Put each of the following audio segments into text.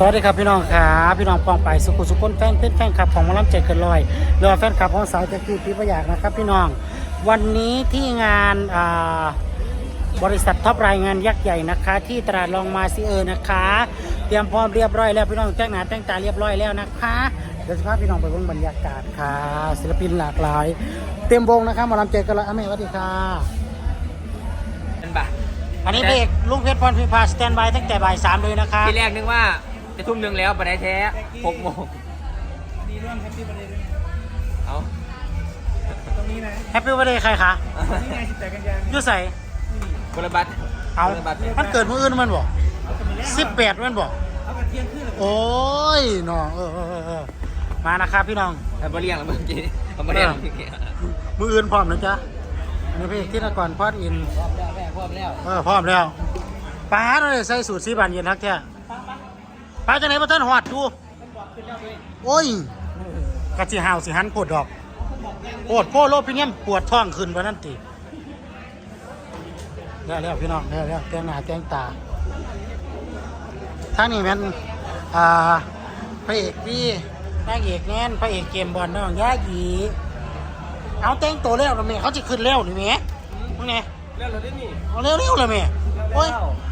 สวัสดีครับพี่น้องครับพี่น้องปองไปสุขุสุขนแฟนเพชรแฟนคลับของหมอลำใจเกินลอยเรือว่าแฟนคลับของสาวแจ็คกี้พี่ประหยักนะครับ พี่น้องวันนี้ที่งานอ่าบริษัทท็อปรายงานยักษ์ใหญ่นะคะ ที่ตลาดลองมาซิเออร์นะคะ เตรียมพร้อมเรียบร้อยแล้วพี่น้องแต่งหน้าแต่งตาเรียบร้อยแล้วนะคะเดี๋ยวจะพาพี่น้องไปเบิ่งบรรยากาศค่ะ ศิลปินหลากหลาย เต็มวงนะคะหมอลำใจเกินลอยอะแม่สวัสดีค่ะเป็นบาทอันนี้เพลงลุงเพชรพรพิพาสแตนบายตั้งแต่บ่ายสามเลยนะคะทีแรกนึกว่า จะทุ่มหนึ่งแล้วปได้แท้หกโมงดีร่วมแฮปปี้ประเด็นด้วยเอาตรงนี้นะแฮปปี้วันเดย์ใครคะนี่ไง18กันยายนอยุ่ใส่คนละบัตรเอาคนละบัตรมันเกิดมื่ออื่นมันบอกสิบแปดมันบอกเขากันเที่ยงคืนเลยโอ้ยน้องเออเออเออเออมานะครับพี่น้องทำมาเรียงแล้วเมื่อกี้ทำมาเรียงเมื่อกี้มืออื่นพร้อมนะจ๊ะอันนี้พี่ที่นกรพอดอิน พร้อมแล้วแม่พร้อมแล้ว เออพร้อมแล้วป้าเลยใส่สูตรสีบานเย็นทักแท้ ป้าจะไหนมาท่านหอดดูโอ้ยกะจิหาวสิหันปวดดอกปวดโพโลพิเนียมปวดท้องขึ้นวันนั้นติแล้วแล้วพี่น้องแล้วแล้วแต่งหน้าแต่งตาท่างนี้แม่นอ่าพระเอกพี่นางเอกแน่นพระเอกเกมบอลน้องยาหยีเอาแต่งตัวแล้วนะแม่เขาจะขึ้นแล้วนี่แม่มึงไงเร็วเราได้นี่เอาเร็วเร็วเลยแม่ โอ้ย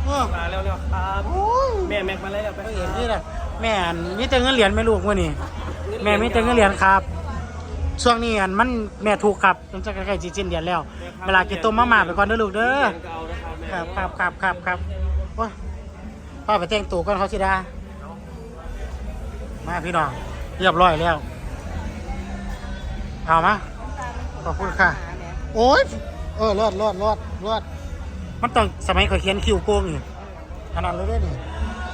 เออมาเร็วเร็วครับโอ้ยแม่แม็กมาแล้วไปพระเอกนี่แหละแม่อันมีแต่เงินเหรียญแม่ลูกมื่อนี่แม่มีแต่เงินเหรียญครับ ช่วงนี้อันมันแม่ถูกครับจนจะใกล้ๆจีจินเดือนแล้ว เวลากินต้มมาม่าไปก่อนเด้อลูกเด้อก็เอานะครับแม่ครับครับครับครับครับโอ้ยพ่อไปแต่งตัวก่อนเขาสิดามาพี่น้องเรียบร้อยแล้ว เอามาขอบคุณค่ะ โอ้ยเออรอดรอดรอดรอด มันต้องสมัยข่อยเขียนคิวโกงอยู่ขนาดเลยเด้นี่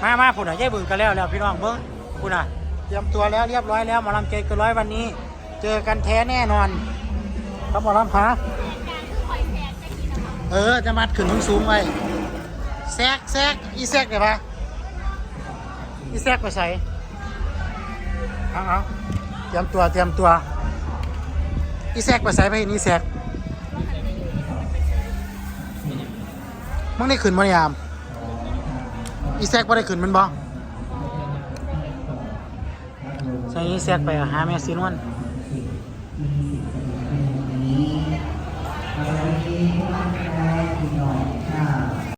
มามาพุ่นอะยายบึงกันแล้วแล้วพี่น้องเบิ้งพุ่นอะเตรียมตัวแล้วเรียบร้อยแล้วหมอลำเจเกินร้อยวันนี้ เจอกันแท้แน่นอนครับหมอลำพาเออจะมัดขึ้นสูงไว้แซกแซกอีแซกเดี๋ยวปะอีแซกไปใส่เอาเอาเตรียมตัวเตรียมตัวอีแซกไปใส่ไปนี่แซก มึงได้ขึ้นมั้ยยาม อีแซกบ่ได้ขึ้นมันบ่ใส่อีแซกไปอะหาแม่ซีนวล